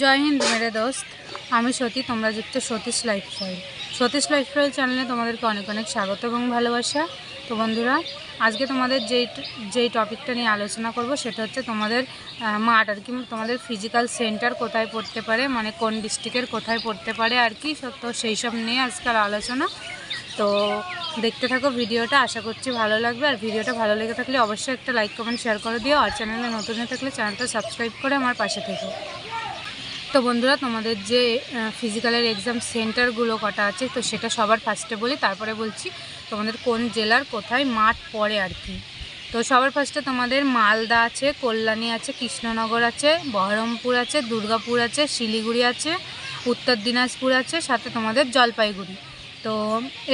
জয় হিন্দ মেরে দোস্ত। আমি সতী, তোমরা যুক্ত সতীশ লাইফস্টাইল সতীশ লাইফস্টাইল চ্যানেলে তোমাদেরকে অনেক অনেক স্বাগত এবং ভালোবাসা। তো বন্ধুরা, আজকে তোমাদের যেই যেই টপিকটা নিয়ে আলোচনা করব সেটা হচ্ছে তোমাদের মাঠ আর কি, তোমাদের ফিজিক্যাল সেন্টার কোথায় পড়তে পারে মানে কোন ডিস্ট্রিক্টের কোথায় পড়তে পারে আর কি তো সেই সব নিয়ে আজকাল আলোচনা। তো দেখতে থাকো ভিডিওটা, আশা করছি ভালো লাগবে। আর ভিডিওটা ভালো লেগে থাকলে অবশ্যই একটা লাইক কমেন্ট শেয়ার করে দিও। আর চ্যানেলে নতুন হয়ে থাকলে চ্যানেলটা সাবস্ক্রাইব করে আমার পাশে থেকো। তো বন্ধুরা, তোমাদের যে ফিজিক্যালের এক্সাম সেন্টারগুলো কটা আছে, তো সেটা সবার ফার্স্টে বলি, তারপরে বলছি তোমাদের কোন জেলার কোথায় মাঠ পড়ে আর কি। তো সবার ফার্স্টে তোমাদের মালদা আছে, কল্যাণী আছে, কৃষ্ণনগর আছে, বহরমপুর আছে, দুর্গাপুর আছে, শিলিগুড়ি আছে, উত্তর দিনাজপুর আছে, সাথে তোমাদের জলপাইগুড়ি। তো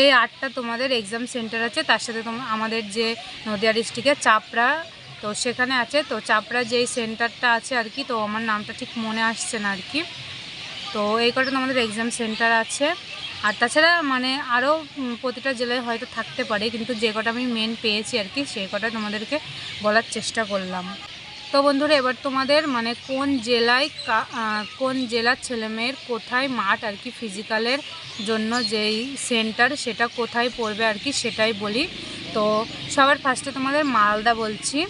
এই আটটা তোমাদের এক্সাম সেন্টার আছে, তার সাথে তোমার আমাদের যে নদিয়া ডিস্ট্রিক্টের চাপড়া তো সেখানে আছে, তো চাপড়া যেই সেন্টারটা আছে আর কি, তো আমার নামটা ঠিক মনে আসছে না আর কি। তো এই কটা তোমাদের এক্সাম সেন্টার আছে। আর তাছাড়া মানে আরও প্রতিটা জেলায় হয়তো থাকতে পারে, কিন্তু যে কটা আমি মেন পেয়েছি আর কি সেই কটা তোমাদেরকে বলার চেষ্টা করলাম। তো বন্ধুরা, এবার তোমাদের মানে কোন জেলায় কোন জেলার ছেলেমেয়ের কোথায় মাঠ আর কি ফিজিক্যালের জন্য যেই সেন্টার সেটা কোথায় পড়বে আর কি সেটাই বলি। তো সবার ফার্স্টে তোমাদের মালদা বলছি।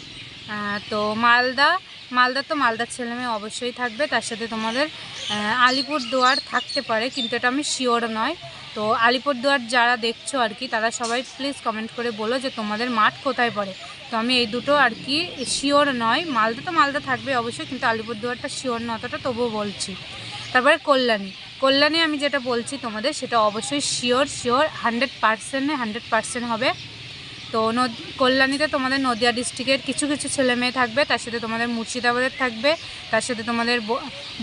তো মালদা মালদা তো মালদার ছেলেমেয়ে অবশ্যই থাকবে, তার সাথে তোমাদের আলিপুর দুয়ার থাকতে পারে, কিন্তু এটা আমি শিওর নয়। তো আলিপুর দুয়ার যারা দেখছ আর কি, তারা সবাই প্লিজ কমেন্ট করে বলো যে তোমাদের মাঠ কোথায় পড়ে। তো আমি এই দুটো আর কি শিওর নয়। মালদা তো মালদা থাকবে অবশ্যই, কিন্তু আলিপুর দুয়ারটা শিওর না অতটা তবুও বলছি। তারপরে কল্যাণী। কল্যাণী আমি যেটা বলছি তোমাদের, সেটা অবশ্যই শিওর শিওর হান্ড্রেড পার্সেন্টে হান্ড্রেড পার্সেন্ট হবে। তো কল্যাণীতে তোমাদের নদিয়া ডিস্ট্রিক্টের কিছু কিছু ছেলে মেয়ে থাকবে, তার সাথে তোমাদের মুর্শিদাবাদের থাকবে, তার সাথে তোমাদের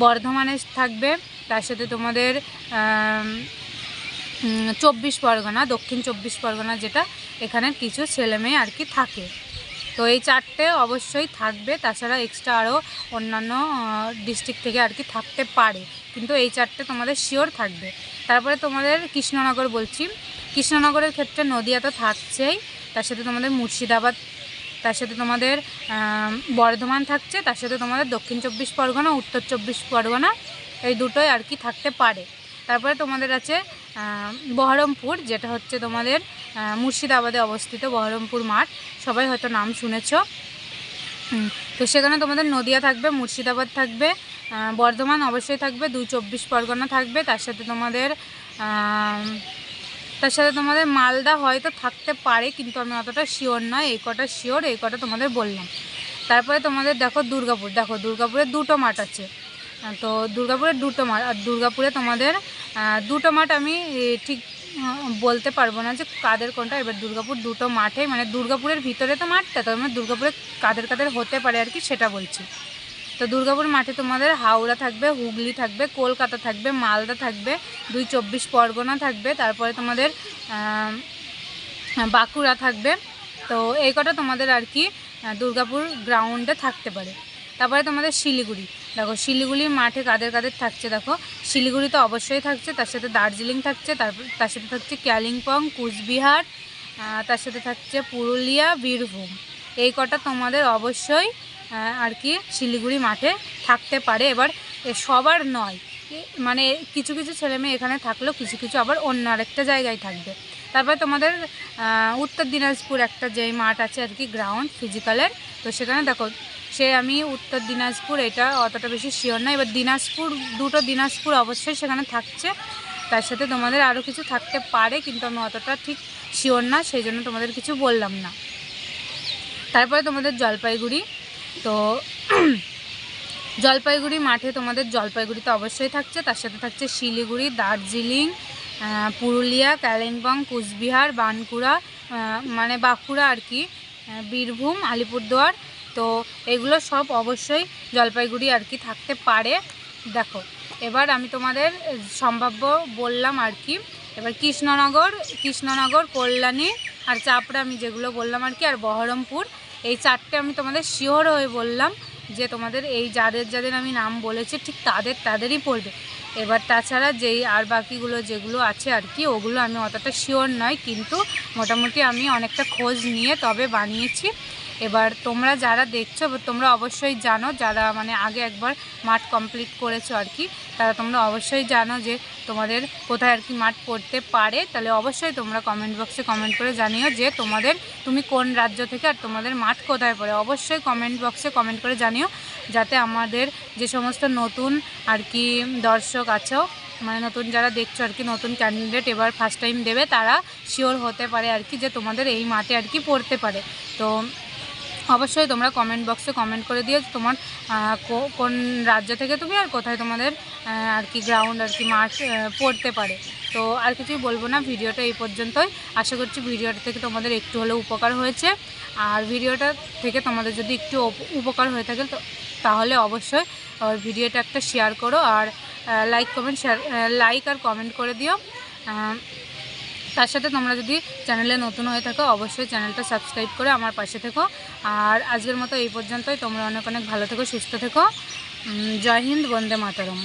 বর্ধমানের থাকবে, তার সাথে তোমাদের চব্বিশ পরগনা, দক্ষিণ চব্বিশ পরগনা যেটা এখানের কিছু ছেলে মেয়ে আর কি থাকে। তো এই চারটে অবশ্যই থাকবে, তাছাড়া এক্সট্রা আরও অন্যান্য ডিস্ট্রিক্ট থেকে আর কি থাকতে পারে। কিন্তু এই চারটে তোমাদের শিওর থাকবে। তারপরে তোমাদের কৃষ্ণনগর বলছি। কৃষ্ণনগরের ক্ষেত্রে নদিয়া তো থাকছেই। তার সাথে তোমাদের মুর্শিদাবাদ, তার সাথে তোমাদের বর্ধমান থাকছে, তার সাথে তোমাদের দক্ষিণ চব্বিশ পরগনা, উত্তর চব্বিশ পরগনা, এই দুটোই আর কি থাকতে পারে। তারপরে তোমাদের আছে বহরমপুর, যেটা হচ্ছে তোমাদের মুর্শিদাবাদে অবস্থিত বহরমপুর মাঠ। সবাই হয়তো নাম শুনেছ। তো সেখানে তোমাদের নদিয়া থাকবে, মুর্শিদাবাদ থাকবে বর্ধমান অবশ্যই থাকবে, দুই চব্বিশ পরগনা থাকবে। তার সাথে তোমাদের তার সাথে তোমাদের মালদা হয়তো থাকতে পারে, কিন্তু আমি অতটা শিওর নয়। এই কটা শিওর এই কটা তোমাদের বললাম। তারপরে তোমাদের দেখো দুর্গাপুর। দেখো, দুর্গাপুরে দুটো মাঠ আছে। তো দুর্গাপুরের দুটো মাঠ, আর দুর্গাপুরে তোমাদের দুটো মাঠ আমি ঠিক বলতে পারব না যে কাদের কোনটা। এবার দুর্গাপুর দুটো মাঠে মানে দুর্গাপুরের ভিতরে তো মাঠটা তো মানে দুর্গাপুরে কাদের কাদের হতে পারে আর কি, সেটা বলছি। তো দুর্গাপুর মাঠে তোমাদের হাওড়া থাকবে, হুগলি থাকবে, কলকাতা থাকবে, মালদা থাকবে, দুই চব্বিশ পরগনা থাকবে, তারপরে তোমাদের বাঁকুড়া থাকবে। তো এই কটা তোমাদের আর কি দুর্গাপুর গ্রাউন্ডে থাকতে পারে। তারপরে তোমাদের শিলিগুড়ি। দেখো শিলিগুড়ির মাঠে কাদের কাদের থাকছে দেখো। শিলিগুড়ি তো অবশ্যই থাকছে, তার সাথে দার্জিলিং থাকছে তারপর তার সাথে থাকছে কালিম্পং কুচবিহার তার সাথে থাকছে পুরুলিয়া, বীরভূম। এই কটা তোমাদের অবশ্যই আর কি শিলিগুড়ি মাঠে থাকতে পারে। এবার সবার নয় মানে কিছু কিছু ছেলে মেয়ে এখানে থাকলেও কিছু কিছু আবার অন্য আরেকটা জায়গায় থাকবে। তারপরে তোমাদের উত্তর দিনাজপুর একটা যেই মাঠ আছে আর কি গ্রাউন্ড ফিজিক্যালের তো সেখানে দেখো, সে আমি উত্তর দিনাজপুর, এটা অতটা বেশি শিওর না এবার দিনাজপুর, দুটো দিনাজপুর অবশ্যই সেখানে থাকছে। তার সাথে তোমাদের আরও কিছু থাকতে পারে, কিন্তু আমি অতটা ঠিক শিওর না, সেই জন্য তোমাদের কিছু বললাম না। তারপরে তোমাদের জলপাইগুড়ি তো জলপাইগুড়ি মাঠে তোমাদের জলপাইগুড়িতে অবশ্যই থাকছে তার সাথে থাকছে শিলিগুড়ি দার্জিলিং পুরুলিয়া কালিম্পং কুচবিহার আহ, মানে বাঁকুড়া আর কি বীরভূম আলিপুরদুয়ার। তো এগুলো সব অবশ্যই জলপাইগুড়ি আর কি থাকতে পারে। দেখো এবার আমি তোমাদের সম্ভাব্য বললাম আর কি এবার কৃষ্ণনগর কৃষ্ণনগর কল্যাণী আর চাপড়া আমি যেগুলো বললাম আর কি আর বহরমপুর। এই চারটে আমি তোমাদের শিওর হয়ে বললাম যে তোমাদের এই যাদের যাদের আমি নাম বলেছি ঠিক তাদের তাদেরই পড়বে। এবার তাছাড়া যেই আর বাকিগুলো যেগুলো আছে আর কি, ওগুলো আমি অতটা শিওর নয়, কিন্তু মোটামুটি আমি অনেকটা খোঁজ নিয়ে তবে বানিয়েছি। এবার তোমরা যারা দেখছ, তোমরা অবশ্যই জানো, যারা মানে আগে একবার মাঠ কমপ্লিট করেছ আর কি, তারা তোমরা অবশ্যই জানো যে তোমাদের কোথায় আর কি মাঠ পড়তে পারে। তাহলে অবশ্যই তোমরা কমেন্ট বক্সে কমেন্ট করে জানিও যে তোমাদের, তুমি কোন রাজ্য থেকে আর তোমাদের মাঠ কোথায় পড়ে। অবশ্যই কমেন্ট বক্সে কমেন্ট করে জানিও, যাতে আমাদের যে সমস্ত নতুন আর কি দর্শক আছো মানে নতুন যারা দেখছ আর কি, নতুন ক্যান্ডিডেট এবার ফার্স্ট টাইম দেবে, তারা শিওর হতে পারে আর কি যে তোমাদের এই মাঠে আর কি পড়তে পারে। তো অবশ্যই তোমরা কমেন্ট বক্সে কমেন্ট করে দিও তোমার কোন রাজ্য থেকে তুমি আর কোথায় তোমাদের আর কি গ্রাউন্ড আর কি মাঠ পড়তে পারে। তো আর কিছুই বলব না, ভিডিওটা এই পর্যন্তই। আশা করছি ভিডিওটা থেকে তোমাদের একটু হলেও উপকার হয়েছে। আর ভিডিওটা থেকে তোমাদের যদি একটু উপকার হয়ে থাকে তো, তাহলে অবশ্যই ভিডিওটা একটা শেয়ার করো। আর লাইক কমেন্ট শেয়ার লাইক আর কমেন্ট করে দিও। তার সাথে তোমরা যদি চ্যানেলে নতুন হয়ে থাকো, অবশ্যই চ্যানেলটা সাবস্ক্রাইব করে আমার পাশে থেকো। আর আজকের মতো এই পর্যন্তই। তোমরা অনেক অনেক ভালো থেকো, সুস্থ থেকো। জয় হিন্দ, বন্দে মাতারম।